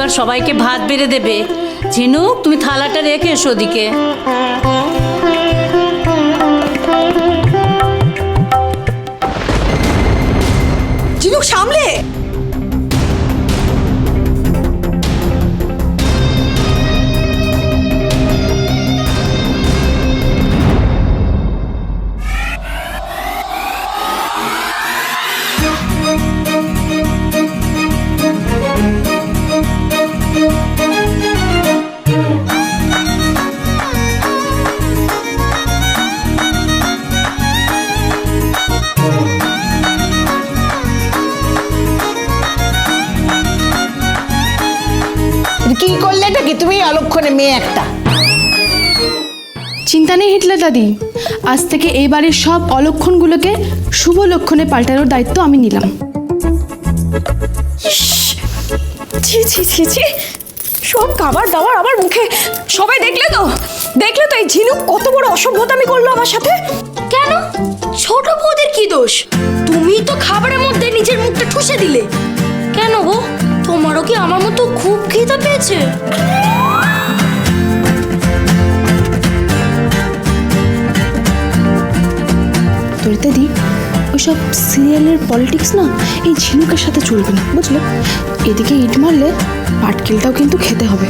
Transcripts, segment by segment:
এবার সবাইকে ভাত বেড়ে দেবে। ঝিনুক তুমি থালাটা রেখে এসো ওদিকে। কি করলে? এটা কি তুমি অলক্ষণে মেয়ে একটা? চিন্তা নেই হিটলার দাদি। আজ থেকে এই বাড়ির সব অলক্ষণগুলোকে শুভ লক্ষণে পাল্টানোর দায়িত্ব আমি নিলাম। ছি ছি ছি ছি। সব খাবার দাবার আমার মুখে। সবাই দেখলে তো? দেখলে তো এই ঝিনুক কত বড় অসভ্যতামি করল আমার সাথে? কেন? ছোট বউদের কি দোষ? তুমি তো খাবারের মধ্যে নিজের মুখটা ঠুসে দিলে। তোমারও কি আমার মতো খুব খিদে পেয়েছে? তোরিতে দি ওইসব সিরিয়ালের পলিটিক্স না, এই ঝিনুকের সাথে চলবে না, বুঝলে? এদিকে ইট মারলে পাটকেলটাও কিন্তু খেতে হবে।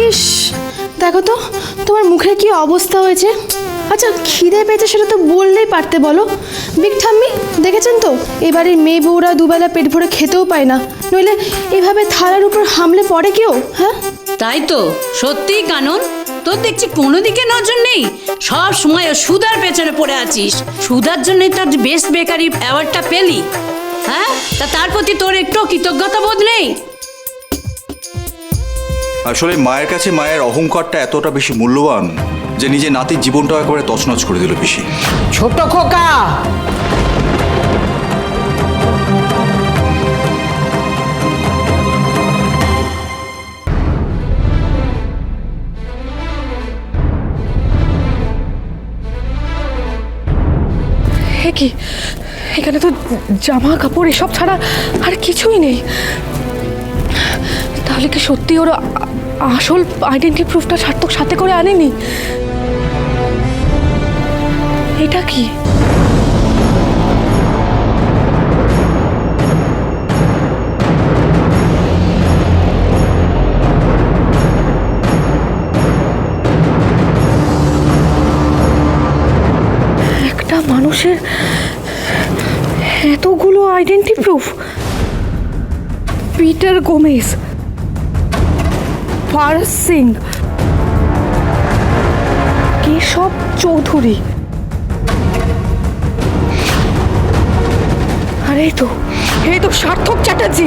ইস, দেখো তো, তোমার মুখের কি অবস্থা হয়েছে? আচ্ছা খিদে পেয়েছে সেটা তো বললেই পারতে বলো। বিগ ঠাম্মি, দেখেছেন তো? এবারের মেয়ে বউরা দুবেলা পেট ভরে খেতেও পায় না। নইলে এভাবে থালার উপর হামলে পড়ে কেউ হ্যাঁ? তাই তো, সত্যিই কানন। তোর দেখছি কোনো দিকে নজর নেই। সব সময় ও সুধার পেছনে পড়ে আছিস। সুধার জন্যই তোর বেস্ট বেকারি অ্যাওয়ার্ডটা পেলি। হ্যাঁ? তা তার প্রতি তোর একটু কৃতজ্ঞতা বোধ নেই? আসলে মায়ের কাছে মায়ের অহংকারটা এতটা বেশি মূল্যবান যে নিজের নাতির জীবনটা একেবারে তছনছ করে দিল পিসি। ছোট খোকা! হে কি? এখানে তো জামা কাপড় এসব ছাড়া আর কিছুই নেই। তাহলে কি সত্যি ওরা আসল আইডেন্টি প্রুফটা সার্থক সাথে করে আনেনি? এটা কি? একটা মানুষের এতগুলো identity proof Peter Gomez. Faraz Singh Keshab Chowdhury আরে তো এই তো সার্থক চ্যাটার্জি